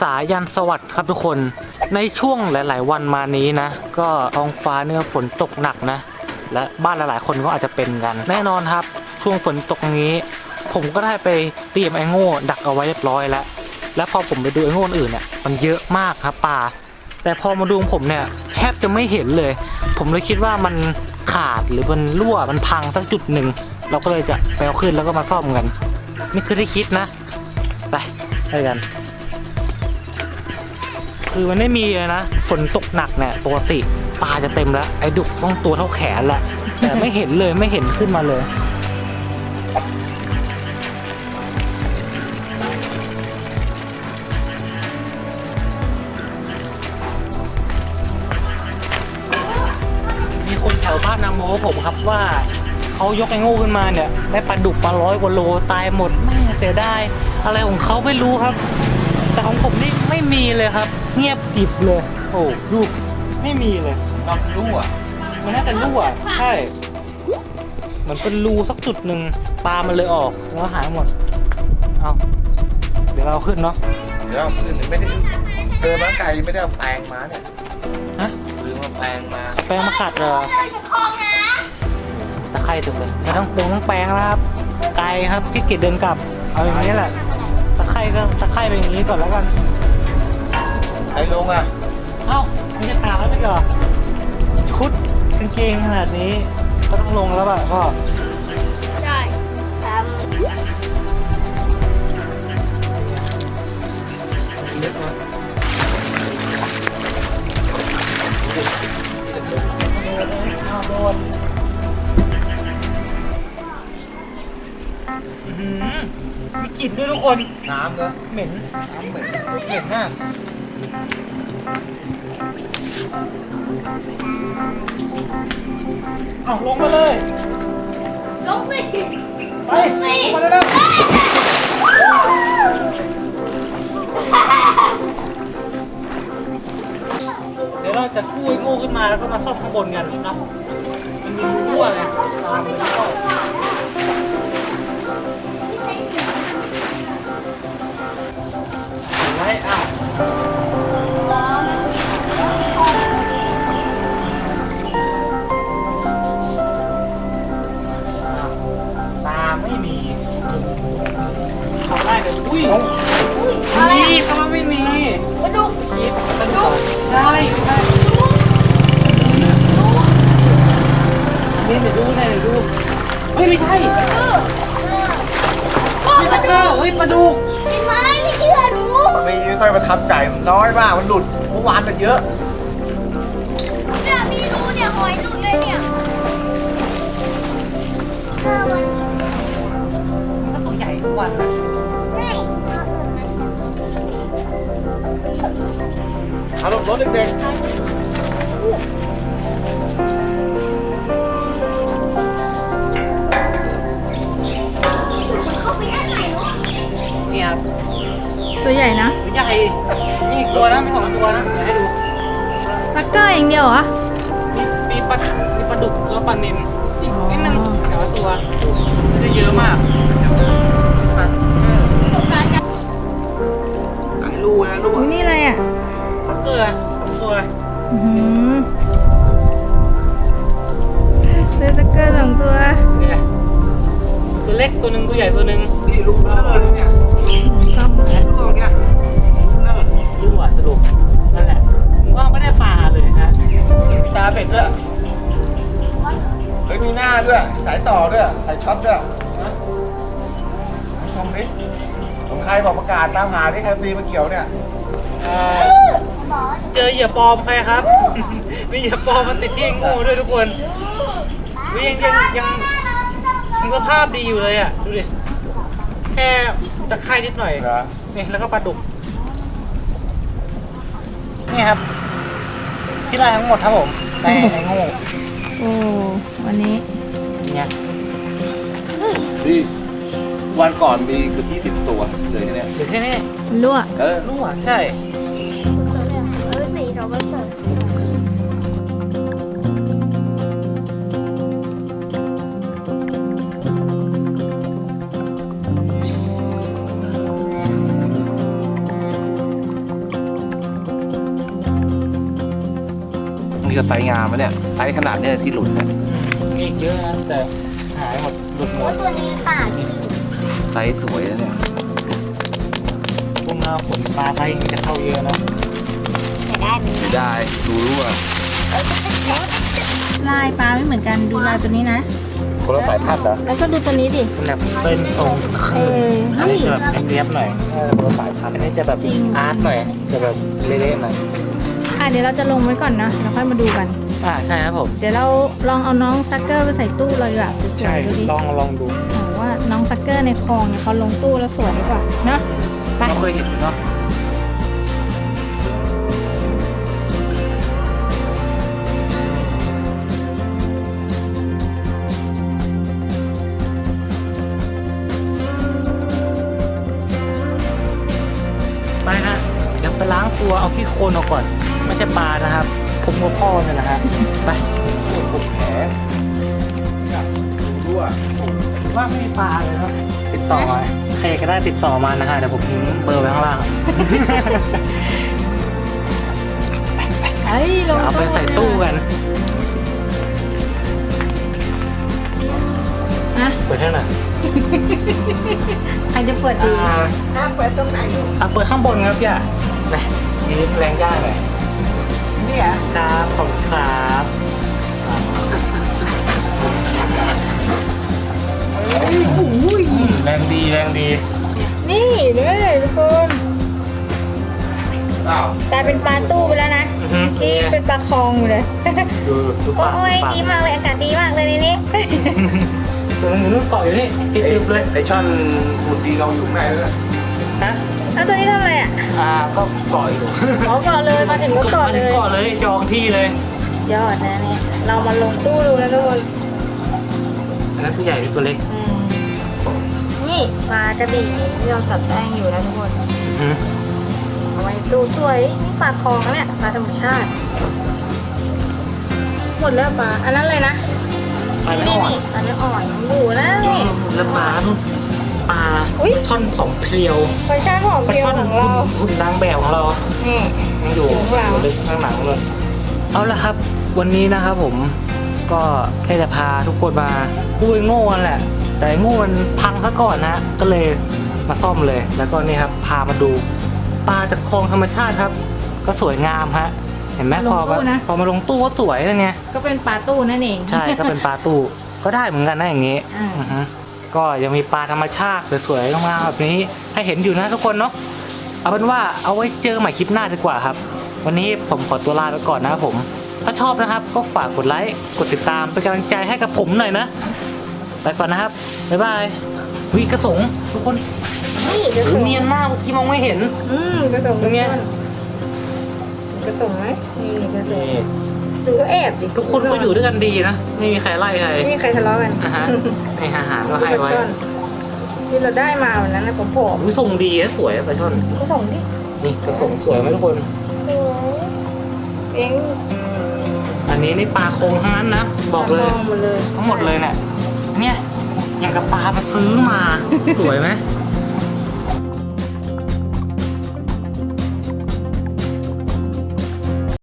สายันสวัสดิ์ครับทุกคน ในช่วงหลาย ๆ วันมานี้นะ ก็ท้องฟ้าเนี่ยฝนตกหนักนะ และบ้านหลาย ๆ คนก็อาจจะเป็นกัน แน่นอนครับ ช่วงฝนตกนี้ ผมก็ได้ไปเตรียมไอ้โง่ดักเอาไว้เรียบร้อยแล้ว แล้วพอผมไปดูไอ้โง่อื่นเนี่ยมันเยอะมากครับป่า แต่พอมาดูงผมเนี่ยแทบจะไม่เห็นเลย ผมเลยคิดว่ามันขาดหรือมันรั่วมันพังสักจุดหนึ่งเราก็เลยจะไปเอาขึ้นแล้วก็มาซ่อมกัน นี่คือที่คิดนะ ไปไปกัน คือมันไม่มีเลยนะฝนตกหนักเนี่ยปกติปลาจะเต็มแล้ว ไอ้ดุกต้องตัวเท่าแขนแหละแต่ไม่เห็นเลยไม่เห็นขึ้นมาเลยมีคนแถวบ้านนาโมผมครับว่าเขายกไอ้ง่ขึ้นมาเนี่ยได้ปลาดุกมาร้อยกว่าโลตายหมดแม่เสียดายอะไรของเขาไม่รู้ครับ แต่ของผมนี่ไม่มีเลยครับ เงียบกริบเลย โอ้ดูไม่มีเลย เรารู้อะมันน่าจะรั่ว ใช่เหมือนเป็นรูสักจุดหนึ่งปลามันเลยออกแล้วหายหมด เอาเดี๋ยวเราเอาขึ้นเนาะเดี๋ยวคืนไม่ได้เดินมาไกลไม่ได้เอาแปลงมาเนี่ยฮะลืมเอาแปลงมาแปรงมาขัดเหรอตะไคร่ถึงเลยไม่ต้องปรุงต้องแปรงแล้วครับ ไกลครับขี้เกียจเดินกลับ เอาอย่างนี้แหละ ตะไคร่ก็ตะไคร่ไปอย่างนี้ก่อนแล้วกัน ใครลงอะ เอ้าไม่จะตามแล้วไม่เหรอชุดกางเกงขนาดนี้ก็ต้องลงแล้วป่ะพ่อได้ตามเอาโดนอื้อหือมีกลิ่นด้วยทุกคน น้ำเหรอเหม็น น้ำเหม็นเหม็นมาก เอาลงมาเลย ลงสิไปลงมาเร็วๆ ดูใช่ใช่ดูดูนี่เดี๋ยวดูน่อยเดี๋ยวดูเฮ้ยไม่ใช่ไม่กใช่ระเฮ้ยปลาดุกไมไม่เชื่อดูไม่ไม่ค่อยประทับใจมันน้อยมากมันหลุดเมื่อวานมันเยอะเสียมีรูเนี่ยหอยหลุดเลยเนี่ยเออมันมันก็ตัวใหญ่ทุกวันนะ อารถรถเด็กมันเข้าไปด้านไหนเนาะเนี่ยครับตัวใหญ่นะตัวใหญ่มีอีกตัวนะมีสองตัวนะเดี๋ยวให้ดูลักเกอร์อย่างเดียวเหรอมีมีปลามีปลาดุกแล้วปลานิลอีกนิดนึงแต่ว่าตัวไม่ได้เยอะมากปลาเออประสบการณ์การๆหลายรูนะรูอุ้ยนี่อะไรอะ ปลาเกลือสองตัวอื้อหือเจอลักเกอร์สองตัวเนี่ยตัวเล็กตัวหนึ่งตัวใหญ่ตัวหนึ่งนี่ลูกเลิศเนี่ยกล้องแอนลูกเนี่ยลูกเลิศรู้อะสรุปนั่นแหละผมว่าไม่ได้ปลาเลยฮะมีตาเป็ดด้วยเฮ้ยมีหน้าด้วย สายต่อด้วย สายช็อตด้วยชมดิของใครบอกประกาศตามหาที่ใครตีมาเกี่ยวเนี่ย เอ่อ เจอเหยื่อปลอมใครครับ มีเหยื่อปลอมมันติดที่ไอ้โงูด้วยทุกคนวิยังยังยังยังสภาพดีอยู่เลยอะ ดูดิ แค่ตะไคร่นิดหน่อย เหรอนี่แล้วก็ปลาดุก นี่ครับ ที่ได้ทั้งหมดครับผมในไอ้โงูโอ้วันนี้เนี่ยนี่วันก่อนมีเกือบ20 ตัวเลยที่เนี่ยหรือแค่นี้มันรั่วเออ รั่วใช่เอ วันเสาร์นี่ไซส์งามวะเนี่ยไซส์ขนาดเนี่ยที่หลุดเนี่ยมีเยอะนะแต่หายหมดหลุดหมดตัวนี้ค่ะไซส์สวยนะเนี่ยพวกหน้าฝนปลาไซส์จะเข้าเยอะนะ ได้ไหมได้ดูรู้ว่าลายปลาไม่เหมือนกันดูลายตัวนี้นะคนละสายพันธุ์เหรอแล้วก็ดูตัวนี้ดิเป็นแบบเส้นตรงเอออันเฮ้ยนี้จะแบบเรียบๆหน่อยเออคนละสายพันอัธุ์นนี้จะแบบจริงอาร์ตหน่อยจะแบบเละๆหน่อยอะเดี๋ยวเราจะลงไว้ก่อนนะแล้วค่อยมาดูกันอ่าใช่ครับผมเดี๋ยวเราลองเอาน้องซักเกอร์ไปใส่ตู้เราดีกว่าสวใช่ยๆดูดิลองลองดูถามว่าน้องซักเกอร์ในคลองเนี่ยเขาลงตู้แล้วสวยดีกว่าเนาะไปเราเคยเห็นอยู่เนาะ ตัวเอาขี้โคลนออกก่อน ไม่ใช่ปลานะครับ ผมกับพ่อเนี่ยนะฮะไปผมแผลเนี่ยดูรู้ว่าว่าไม่มีปลาเลยครับติดต่อมาใครก็ได้ติดต่อมานะฮะเดี๋ยวผมทิ้งเบอร์ไว้ข้างล่างเฮ้ยลงเอาไปใส่ตู้กันนะเปิดเท่าไหร่ใครจะเปิดดีอ่าอะเปิดตรงไหนดูอะเปิดข้างบนครับย่าไป ยืนแรงย่าหน่อยนี่เหรอครับขอบคุณครับแรงดีแรงดีนี่เลยทุกคนอ้าวกลายเป็นปลาตู้ไปแล้วนะอือฮึที่เป็นปลาคลองอยู่เลยดูดูปากโอ้ยปากดีมากเลยอากาศดีมากเลยในนี้ตัวนึงอยู่นู่นเกาะอยู่นี่ติดอึบเลยไอช่อนหุ่นดีเราอยู่ข้างในเลย ฮะแล้วตัวนี้ทำอะไรอะ อ่าก็เกาะอยู่อ๋อเกาะเลยมาถึงก็เกาะมาเลถึงย เกาะเลยจองที่เลยยอดนะเนี่ยเรามาลงตู้ดูนะทุกคนอันนั้นตัวใหญ่หรือตัวเล็กอืมนี่ปลากระดีที่เราตัดแป้งอยู่นะทุกคนอืมเอาไว้ดูสวยนี่ปลาคลองนะเนี่ยปลาธรรมชาติ หมดแล้วปลาอันนั้นเลยนะปลานี่ไม่อ่อนนี่อันนี้อ่อนหมูนะนี่แล้วปลานู่น ปลาอุ๊ย ช่อนของเพรียวปลาช่างของปลาเดียวช่อนของเรา หุ่นนางแบบของเรา นี่ ยังอยู่อยู่ข้างหลังลึกข้างหลังเลยเอาละครับ วันนี้นะครับผมก็แค่จะพาทุกคนมาพูดโง่นั่นแหละ แต่ไอ้โง่มันพังซะก่อนนะก็เลยมาซ่อมเลย แล้วก็นี่ครับพามาดูปลาจากคลองธรรมชาติครับ ก็สวยงามฮะเห็นไหมลงพอตู้มานะ พอมาลงตู้ก็สวยนะไงก็เป็นปลาตู้นั่นเอง ใช่ก็เป็นปลาตู้ก็ได้เหมือนกันนะอย่างนี้อ่า อือฮึ ก็ยังมีปลาธรรมชาติสวยๆงามๆแบบนี้ให้เห็นอยู่นะทุกคนเนาะเอาเป็นว่าเอาไว้เจอใหม่คลิปหน้าดีกว่าครับ วันนี้ผมขอตัวลาไปก่อนนะครับผม ถ้าชอบนะครับก็ฝากกดไลค์กดติดตามเป็นกำลังใจให้กับผมหน่อยนะไปก่อนนะครับบ๊ายบายวิกระสงทุกคนนี่กระโอ้สงเนียนมากเมื่อกี้มองไม่เห็น อืมกระสงเป็นไงกระสงไหมนี่กระสง นี่ดูก็แอบดิทุกคนก็อยู่ด้วยกันดีนะ ไม่มีใครไล่ใครไม่มีใครทะเลาะกันอะฮะในอาหารก็ให้ไว้ปลาช่อนที่เราได้มาวันนั้นนะผมผอมวิทรงดีนะสวยปลาช่อนกระสงดินี่กระสงสวยไหมทุกคนสวยเองอันนี้นี่ปลาโคงทั้งนั้นนะบอกเลยมองหมดเลยทั้งหมดเลยเนี่ยเนี่ยอย่างกับปลาไปซื้อมา สวยไหมส